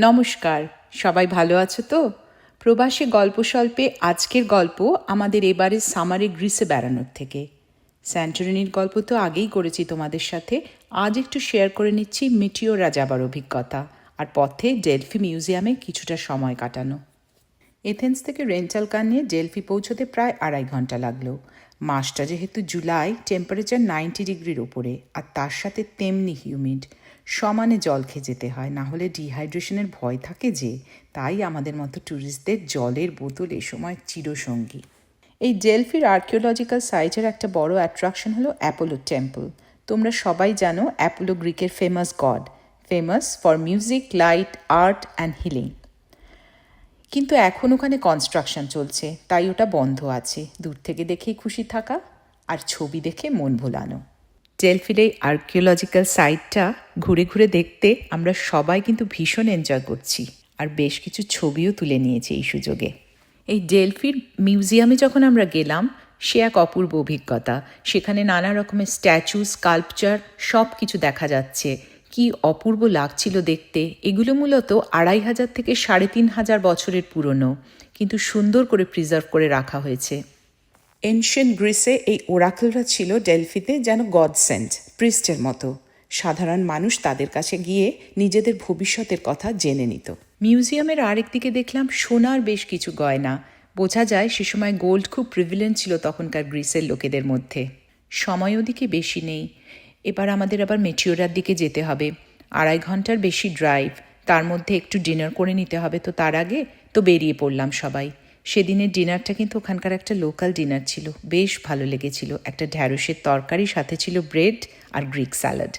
নমস্কার, সবাই ভালো আছো তো? প্রবাসী গল্প স্বল্পে আজকের গল্প আমাদের এবারে সামারে গ্রিসে বেড়ানোর থেকে। স্যান্টরিনির গল্প তো আগেই করেছি তোমাদের সাথে, আজ একটু শেয়ার করে নিচ্ছি মিটিওরা যাবার অভিজ্ঞতা আর পথে ডেলফি মিউজিয়ামে কিছুটা সময় কাটানো। এথেন্স থেকে রেন্টাল কার নিয়ে ডেলফি পৌঁছতে প্রায় আড়াই ঘণ্টা লাগল। মাসটা যেহেতু জুলাই টেম্পারেচার নাইনটি ডিগ্রির ওপরে আর তার সাথে তেমনি হিউমিড সমানে জল খেয়ে যেতে হয়। না হলে ডিহাইড্রেশনের ভয় থাকে যে, তাই আমাদের মতো ট্যুরিস্টদের জলের বোতল এ সময় চিরসঙ্গী। এই ডেলফির আর্কিওলজিক্যাল সাইটের একটা বড় অ্যাট্রাকশন হলো অ্যাপোলো টেম্পল তোমরা সবাই জানো Apollo গ্রিকের famous god famous for music light art and healing কিন্তু এখন ওখানে কনস্ট্রাকশন চলছে, তাই ওটা বন্ধ আছে। দূর থেকে দেখেই খুশি থাকা, আর ছবি দেখে মন ভোলানো। ডেলফির এই আর্কিওলজিক্যাল সাইটটা ঘুরে ঘুরে দেখতে আমরা সবাই কিন্তু ভীষণ এনজয় করছি। আর বেশ কিছু ছবিও তুলে নিয়েছি এই সুযোগে। এই ডেলফির মিউজিয়ামে যখন আমরা গেলাম, সে এক অপূর্ব অভিজ্ঞতা। সেখানে নানা রকমের স্ট্যাচু স্কাল্পচার সব কিছু দেখা যাচ্ছে। কি অপূর্ব লাগছিল দেখতে। এগুলো মূলত আড়াই হাজার থেকে সাড়ে তিন হাজার বছরের পুরনো, কিন্তু সুন্দর করে প্রিজার্ভ করে রাখা হয়েছে। এনশিয়েন্ট গ্রিসে এই ওরাকলরা ছিল ডেলফিতে যেন গড সেন্ট প্রিস্টের মতো। সাধারণ মানুষ তাদের কাছে গিয়ে নিজেদের ভবিষ্যতের কথা জেনে নিত। মিউজিয়ামের আরেক দিকে দেখলাম সোনার বেশ কিছু গয়না। বোঝা যায় সে সময় গোল্ড খুব প্রিভিলেন্ট ছিল তখনকার গ্রিসের লোকেদের মধ্যে। সময় ওদিকে বেশি নেই। এবার আমাদের আবার মেটিওরার দিকে যেতে হবে। আড়াই ঘণ্টার বেশি ড্রাইভ। তার মধ্যে একটু ডিনার করে নিতে হবে তো তার আগে তো বেরিয়ে পড়লাম সবাই। সেদিনের ডিনারটা কিন্তু ওখানকার একটা লোকাল ডিনার ছিল। বেশ ভালো লেগেছিল। একটা ঢ্যাঁড়সের তরকারি, সাথে ছিল ব্রেড আর গ্রিক স্যালাড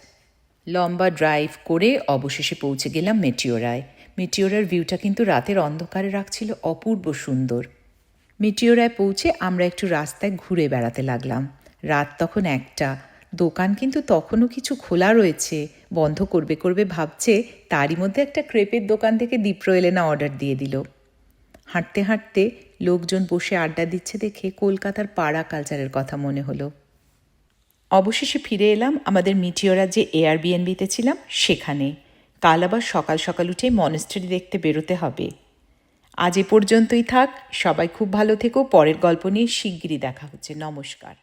লম্বা ড্রাইভ করে অবশেষে পৌঁছে গেলাম মেটিওরায় মেটিওরার ভিউটা কিন্তু রাতের অন্ধকারে রাখছিল অপূর্ব সুন্দর। মেটিওরায় পৌঁছে আমরা একটু রাস্তায় ঘুরে বেড়াতে লাগলাম। রাত তখন একটা। দোকান কিন্তু তখনও কিছু খোলা রয়েছে। বন্ধ করবে করবে ভাবছে, তারই মধ্যে একটা ক্রেপের দোকান থেকে দিপ্র এলেনা অর্ডার দিয়ে দিল। হাঁটতে হাঁটতে লোকজন বসে আড্ডা দিচ্ছে দেখে কলকাতার পাড়া কালচারের কথা মনে হলো। অবশেষে ফিরে এলাম আমাদের মিটিওরা যে এয়ারবিএনবিতে ছিলাম সেখানে। কাল আবার সকাল সকাল উঠে মনেস্ট্রি দেখতে বেরোতে হবে। আজ এ পর্যন্তই থাক, সবাই খুব ভালো থেকো, পরের গল্প নিয়ে শিগগিরই দেখা হচ্ছে। নমস্কার।